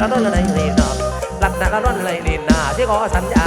ละร้อนเลยลีนาหลัดนาละร้อนเลยลีนาที่ขอสัญญา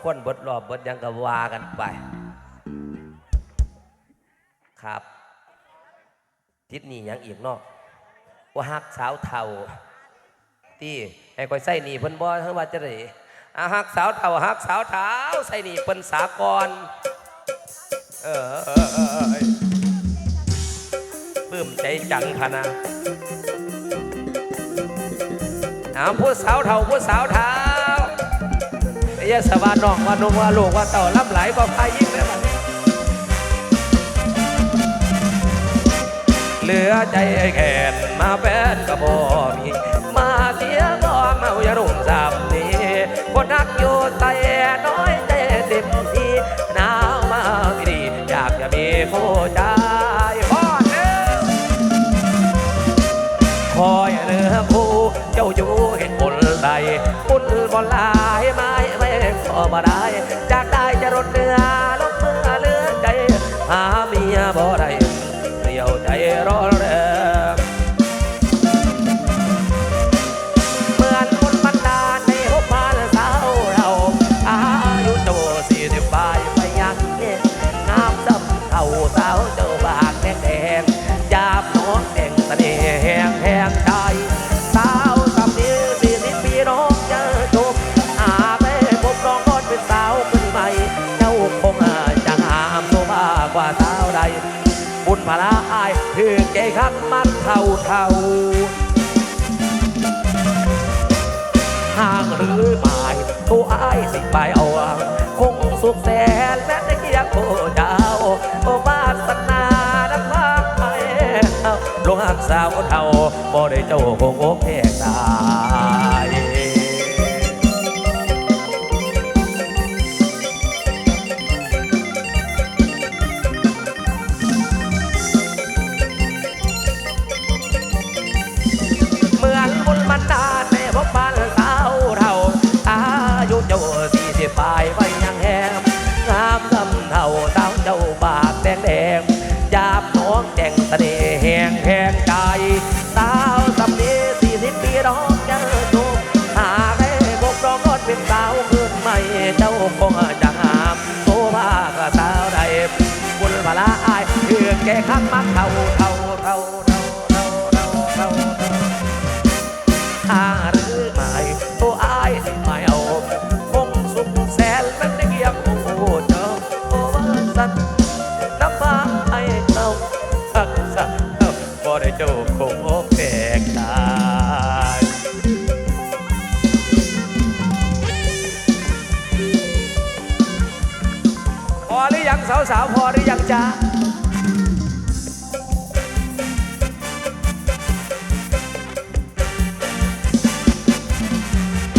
มหมวนเบดรอบเบดยังก็ว่ากันไป ครับ ทิศนี้ยังอีกนาะว่าฮักสาวเทาที่ให้คอยใส่หนีเพิ่นบ่ทั้งว่าจะได้อาฮักสาวเทาฮักสาวเทาใส่หนีเพิ่นสากรเออเออเออปลื้มใจจังพะนะเอาผู้สาวเทาผู้สาวเทา ยสวาน้องว่านุ่งว่าลูกว่าเต่ารับไหลก็พายิ่งได้บัดเหลือใจไอ้แขนมาแป็นกระบอมีมาเสียก็เมาอย่ารุ่งสามนี้คนนักอยู่ใจ บุญพลาอายคือเกคักมักเท่าเท่าห่างหรือหมายตัวอายสิไปเอา คงสุขแสนแม้ได้เกียรโคเจ้าโอบาสนาดังมากไปเอาลงหักสาวเท่าบ่ได้เจ้าคงอกแทกตาย ไปยังแหมงามลำเท่าสาวเจ้าปากแดงแดงยาบน้องแจงเสน่ห์แหงแหงใจสาวสำเนีสี่สิบปีน้องเจอจุกหาให้พบร้องก็เป็นสาวขึ้นใหม่เจ้าคงจะงามโซภากับสาวใดบุญพลาอายคือแก่ข้างมักเท่าเท่า หรือยังสาวๆพอหรือยังจ๊ะ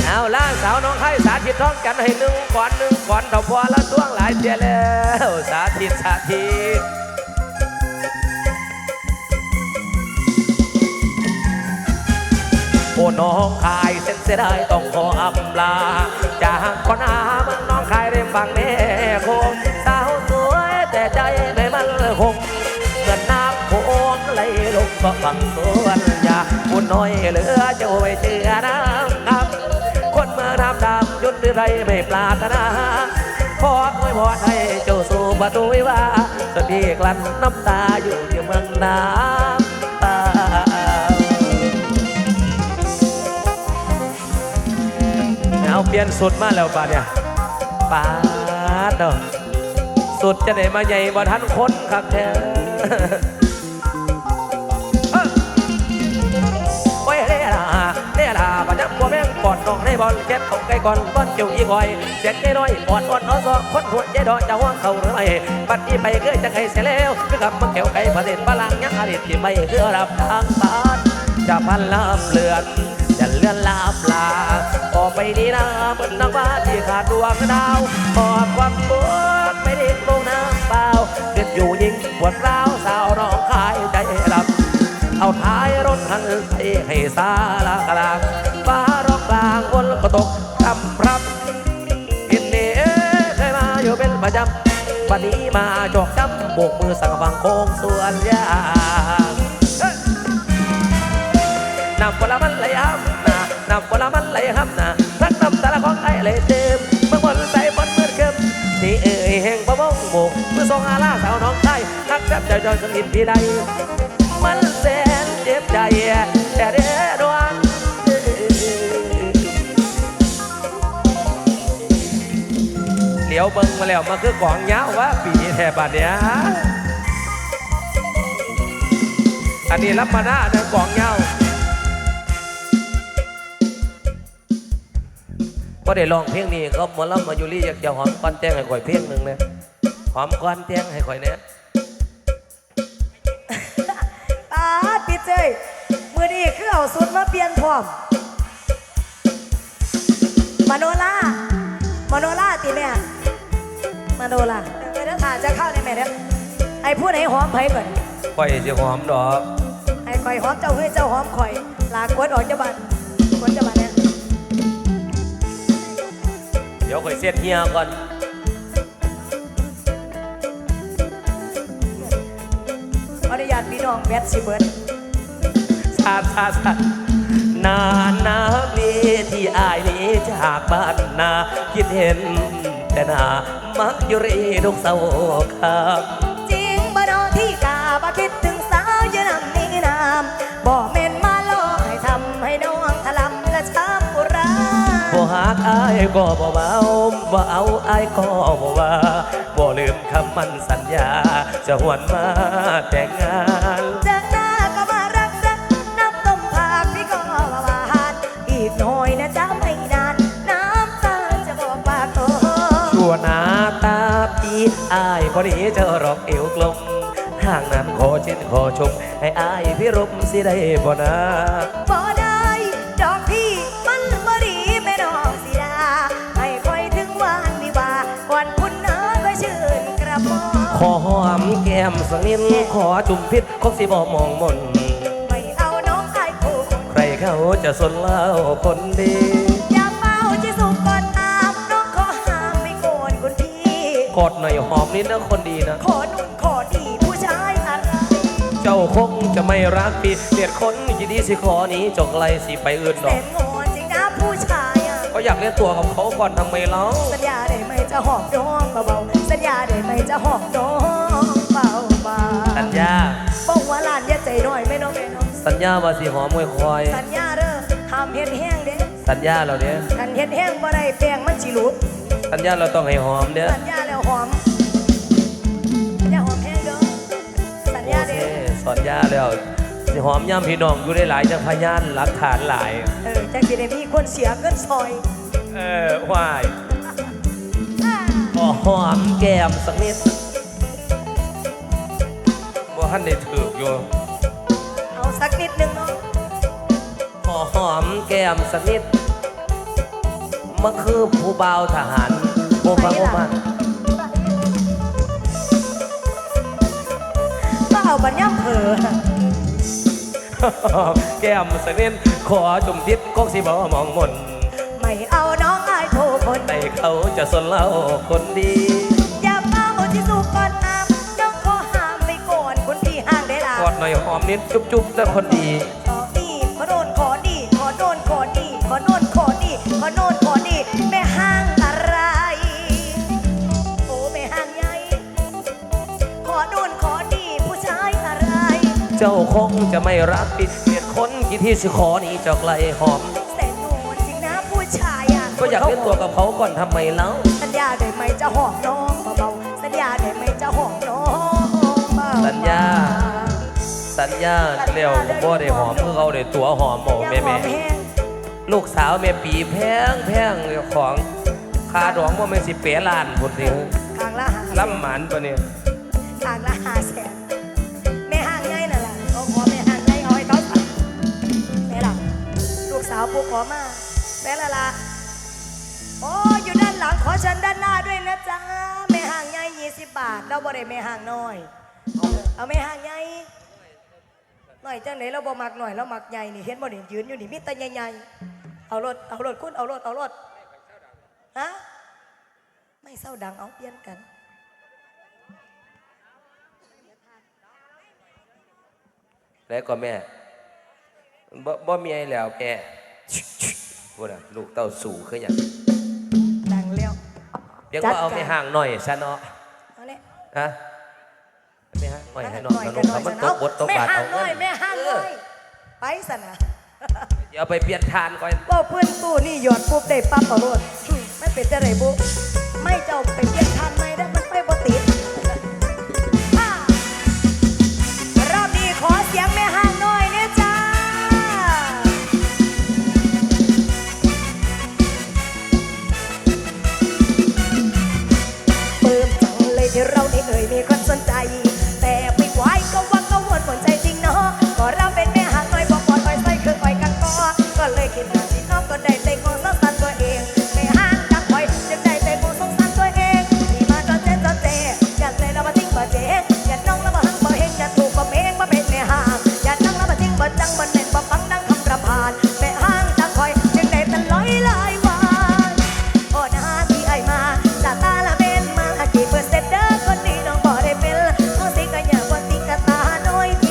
เอาล่าสาวน้องไข่สาธิตท้องกันให้หนึ่งก่อนหนึ่งก่อนเท่าพอละต้วงหลายเดียแล้วสาธิตสาธิตโอ้น้องคายเส้นเสียดายต้องขออำลาจากคนอามืองน้องคายได้ฟังแน่คง ก็ฟังสวนยาคุณน้อยเหลือจะไว้เจือน้ำครับ คนเมืองน้ำดำยุดหรือไรไม่ปรารถนาขออวยพรให้เจ้าสู่ประตูวิวาสดีกลั้นน้ำตาอยู่ที่เมืองน้ำตาเอาเปลี่ยนสุดมาแล้วป่ะเนี่ยปาดเนาะสุดจะได้มาใหญ่บ่ทันคนครับแท้ น้องในบอลเก็บของไก่ก่อนก้อนเจียวอีกอยเสียงใจน้อยปอดอ่อนน้อซอคนหัวใจดอจะว่างเขาหรือไม่ปัดนี้ไปเกยจะใครเสียแล้วคือกับมังแก้วไก่ประเด็นพลังยังอดีตที่ไม่คือรับทางปานจะพันลำเลือนจะเรือนลาบลาออกไปนี่นะเหมือนนักว่าที่ขาดดวงดาวหอบความปวดไม่ได้ลงน้ำเปล่าเด็ดอยู่ยิ่งปวดร้าวสาวร้องคายใจรับเอาท้ายรถหันไปให้สาลากลางฟ้า ก็ตกพรำพรำอินนี่เอ้ยเคยมาอยู่เป็นประจำวันนี้มาจอกจำโบกมือสั่งฟังโค้งส่วนยางเอ้ยนำผลมันไหลห้ำนานำผลมันไหลห้ำนารักนำแต่ละของไอ้เลยเต็มเมื่อวันใส่บนมืดเกิมที่เอ่ยแห่งประมงโบกมือทรงอาลาสาวน้องไทยทักแทบใจจอยสนิทพี่ใดมันแสนเจ็บใจแต่เด้อ เหลียวเบิ่งมาแล้วมาคือกองยาววะปีแทบบัดเนี้ยอันนี้รับมาหน้าเดินกองยาวก็ได้ลองเพลงนี้ก็หมอลำมายุรีอยากจะหอมก้อนแจ้งให้ข่อยเพลงหนึ่งเลยหอมก้อนแจ้งให้ข่อยเนี่ยปาดพี่เจยมือนี้คือเอาสุดมาเปลี่ยนพร้อมมโนล่ามโนล่าติแม่ มโนล่าเดี๋ยวถ่าจะเข้าในแม่เด้อไอ้ผู้ไหนหอมไผก่อนข่อยจะหอมดอกไอ้ข่อยหอมเจ้าเฮ้ยเจ้าหอมข่อยลากวดออกจากบ้านกวดจากบ้านเนี่ยเดี๋ยวข่อยเสียดเฮียก่อนขออนุญาตพี่น้องแบทสิเบิร์ดซาซาซานานนาวีที่อายนี้จากบ้านนาคิดเห็นแต่หนา มักยุรีทุกเสาร์ครับจริงบ่นอที่กาบ่คิดถึงสาวเยอนำนี้นามบ่แม่นมาล่อให้ทำให้น้องทะลำและช้ำอุราบ่หากอายก็บ่เบาบ่เอาอายก็บ่ว่าบ่ลืมคำมั่นสัญญา จะหวนมาแต่งงาน อายพอดีเจอรอกเอวกลมทางนั้นขอชินขอชม ให้อายพี่รมสิได้บ่นาบ่ได้ดอกพี่มันบ่ดีแม่น้องสิดาให้คอยถึงวันวิวาห์วันพุ่นน้าก็ชื่นกระหมอขอหอมแก้มสักนิดขอจุ่มพิษคงสิบ่มองมนไม่เอาน้องไอ้ผู้คนใครเขาจะสนเล่าคนดี กอดหน่อยหอมนิดนะคนดีนะ ขอนุ่นขอดีผู้ชายอะไรเจ้าคงจะไม่รักพี่เกลียดคนยินดีสิขอหนี้จงไกลสิไปอื่นดเต็อกมงอนจริงนะผู้ชายอะ ก็อยากเล่นตัวกับเขาก่อนทำไมเล่าสัญญาได้ไหมจะหอมน้องเบาๆสัญญาได้ไหมจะหอมน้องเบาๆสัญญาบอกว่าหลานอย่าใจหน่อยไม่น้องแม่น้องสัญญาว่าสิหอมมวยคอย สัญญาเด้อห้ามเห็นแห้งเด้สัญญาเราเนี้ยกันเห็นแห้งบ่ได้แป้งมันสิหลุดสัญญาเราต้องให้หอมเด้อสัญญา ญญาแล้วสิหอมย่ำพี่น้องอยู่ได้หลายจังพยานหลักฐานหลาย เออจังสิได้มีคนเสียเงินซอย เออวายขอหอมแก้มสักนิดบ่ทันได้ถือกอยู่เอาสักนิดนึงเนาะขอหอมแก้มสักนิดมันคือผู้บ่าวทหารโบฟังโบมัน เอาบัญญัติเผลอแก้มสักนิดขอจุ่มทิศคงสิบ่มองมนไม่เอาน้องอายโทคนแต่เขาจะสนเล่าคนดี อย่าเมาที่สุกก่อนอาบน้องขอห้ามไม่โกนคุณพี่ห่างได้ละกอดหน่อยหอมนิดจุ๊บๆแต่คนดี เจ้าคงจะไม่รักปิดเกลียดคนกี่ที่สิขอหนี้จากไกลหอมแสนโง่จริงนะผู้ชายอะก็อยากเล่นตัวกับเขาก่อนทำไมเล่าสัญญาได้ไหมจะหอมน้องเบาๆสัญญาได้ไหมจะหอมน้องเบาๆสัญญา สัญญาเร็วบ่ได้หอมคือเขาได้ตัวหอมโอ้อย่าแม่หอแม่มแห้งลูกสาวแม่ปีแพงแพงของคาดองว่าไม่นสิเป๋ล้านพุ่นสิข้างละหาล้ำหมันตัวนี้ข้างละหาแสน สาวผู้ขอมาแม่ละละโอ้อยู่ด้านหลังขอฉันด้านหน้าด้วยนะจ๊ะแม่ห่างใหญ่ยี่สิบบาทเราบ่ได้แม่ห่างน้อย เอาแม่ห่างใหญ่หน่อยจังไหนเราบ่มักหน่อยเรามักใหญ่นี่เห็นบ่นี่ยืนอยู่นี่มีแต่ใหญ่ๆเอารถเอารถคุณเอารถเอารถฮะไม่เศร้าดังเอาเปลี่ยนกันแล้วก็แม่บ่บ่มีไอ้แล้วแก พูดอะลูกเต้าสู่คืออย่างดังแล้วเดี๋ยวจัก็ดเอาการไปห่างหน่อยซะเนาะเอาเนี่ยฮะไม่ห่างหน่อยให้น้องน้องทำมันตกบทตกแม่บาทห่างเอาน้เงิอยนแม่ห่างเอน้ออยไปสนะเดี๋ยวเอาไปเปลี่ยนทานก่อนบ่เพื่อนตู้นี่หยอดปุ๊บได้ปั๊บเอารถอืมไม่เป็นจะไรบุไม่เจ้าไปเปลี่ยนทันไหมได้มันไปบ่ติด